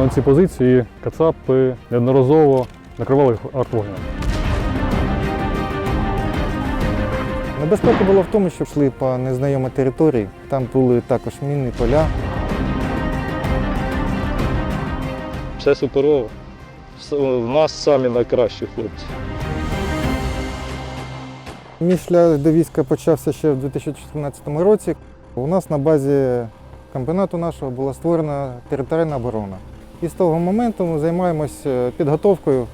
що на ці позиції кацапи неодноразово накривали їх артвогнем. Небезпека була в тому, що йшли по незнайомій території. Там були також мінні поля. Все суперово. В нас самі найкращі хлопці. Мій шлях до війська почався ще в 2014 році. У нас на базі комбінату нашого була створена територіальна оборона. І з того моменту ми займаємося підготовкою,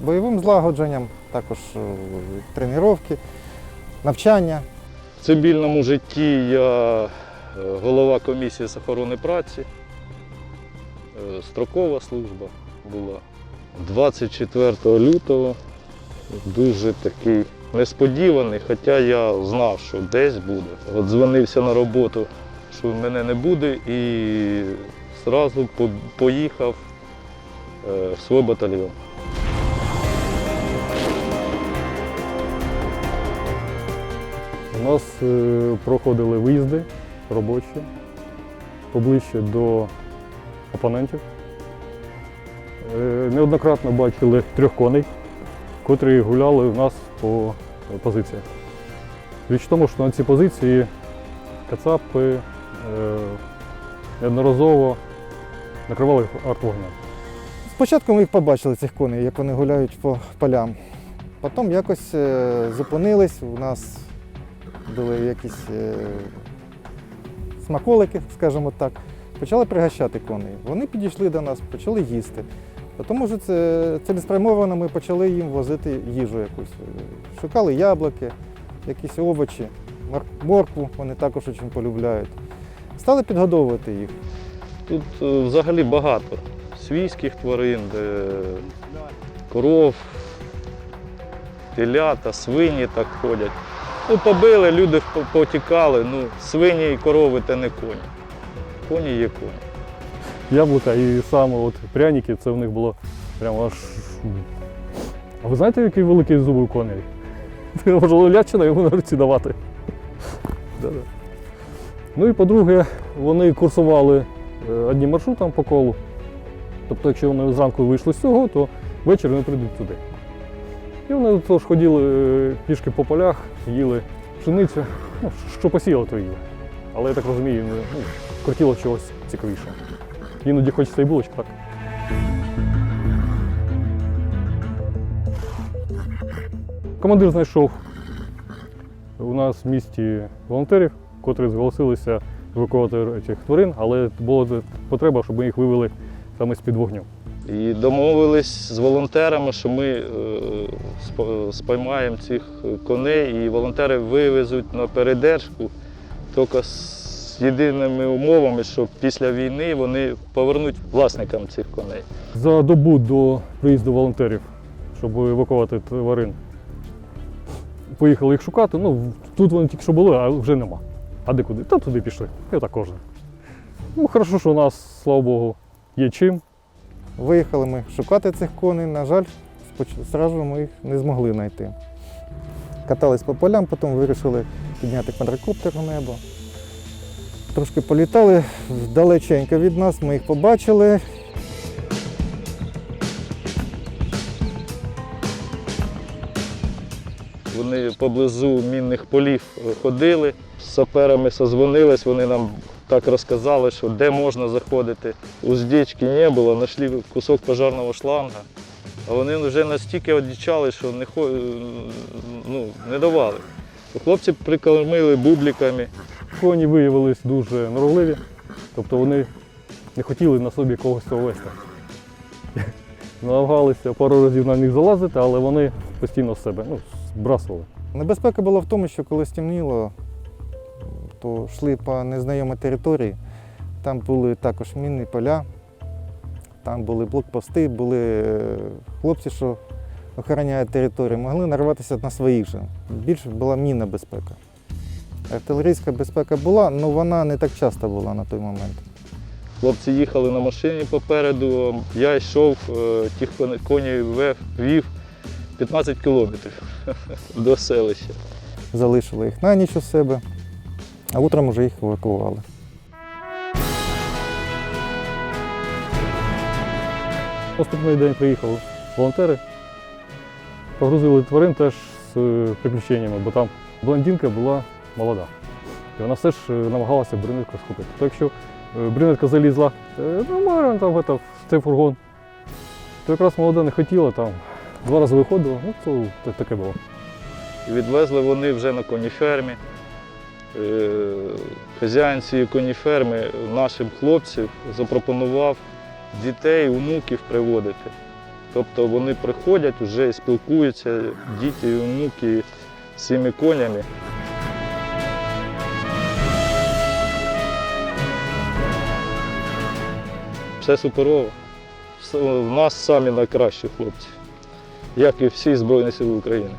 бойовим злагодженням, також е, тренування, навчання. В цивільному житті я е, голова комісії з охорони праці. Е, Строкова служба була 24 лютого. Дуже такий несподіваний, хоча я знав, що десь буде. От дзвонився на роботу, що мене не буде, і одразу поїхав е, в свій батальйон. У нас е, проходили виїзди робочі поближче до опонентів. Е, Неоднократно бачили трьох коней, котрі гуляли у нас по позиціях. Річ в тому, що на ці позиції кацапи неодноразово накривали їх артвогнем. Спочатку ми їх побачили, цих коней, як вони гуляють по полям. Потім якось е, зупинились, у нас були якісь е, смаколики, скажімо так. Почали пригощати коней. Вони підійшли до нас, почали їсти. Тому що це цілеспрямовано ми почали їм возити їжу якусь. Шукали яблуки, якісь овочі, мор- моркву вони також дуже полюбляють. Стали підгодовувати їх. Тут е, взагалі багато свійських тварин, де коров, телята, свині так ходять. Ну, побили, люди потікали, ну, свині і корови це не коні. Коні є коні. яблука і саме от пряники, це в них було прямо аж. А ви знаєте, який великий зуб у коней? Можливо, лячина йому на руці давати. Ну і по-друге, вони курсували одним маршрутом по колу. Тобто, якщо вони зранку вийшли з цього, то ввечері вони прийдуть туди. І вони тож ходили е, пішки по полях, їли пшеницю, ну, що посіяли, то їли. Але я так розумію, ну, хотіло чогось цікавішого. Іноді хочеться і булочки, так? Командир знайшов у нас в місті волонтерів, котрі зголосилися евакувати цих тварин, але була потреба, щоб ми їх вивели саме з-під вогню. І домовились з волонтерами, що ми е, спіймаємо цих коней, і волонтери вивезуть на передержку тільки з єдиними умовами, що після війни вони повернуть власникам цих коней. За добу до приїзду волонтерів, щоб евакувати тварин, поїхали їх шукати. Ну, тут вони тільки що були, а вже нема. А де куди? Та туди пішли. І так кожен. Ну, хорошо, що у нас, слава Богу, є чим. Виїхали ми шукати цих коней. На жаль, одразу ми їх не змогли знайти. Катались по полям, потім вирішили підняти квадрокоптер у небо. Трошки політали далеченько від нас, ми їх побачили. Вони поблизу мінних полів е, ходили, з саперами созвонились, вони нам так розказали, що де можна заходити. Уздечки не було, знайшли кусок пожарного шланга. А вони вже настільки одічали, що не, е, ну, не давали. Хлопці прикормили бубликами. Коні виявились дуже норовливі, тобто вони не хотіли на собі когось вести. Намагалися пару разів на них залазити, але вони постійно з себе ну, збрасували. Небезпека була в тому, що коли стемніло, то йшли по незнайомій території. Там були також мінні поля, там були блокпости, були е, хлопці, що охороняють територію, могли нарватися на своїх же. Більше була мінна безпека. Артилерійська безпека була, але вона не так часто була на той момент. Хлопці їхали на машині попереду, я йшов, е, тих кон- коней вів 15 кілометрів до селища. Залишили їх на ніч у себе, а утром вже їх евакували. Наступний день приїхали волонтери, погрузили тварин теж з е, приключеннями, бо там блондинка була молода. І вона все ж е, намагалася брюнетку схопити. То якщо е, брюнетка залізла нормально там, в цей фургон, то якраз молода не хотіла, там два рази виходила, ну то та- таке було. Відвезли вони вже на коніфермі. Е, Хазяїн цієї коніферми нашим хлопцям запропонував дітей, онуків приводити. Тобто вони приходять вже і спілкуються, діти і онуки з цими конями. Все суперово. У нас самі найкращі хлопці, як і всі Збройні Сили України.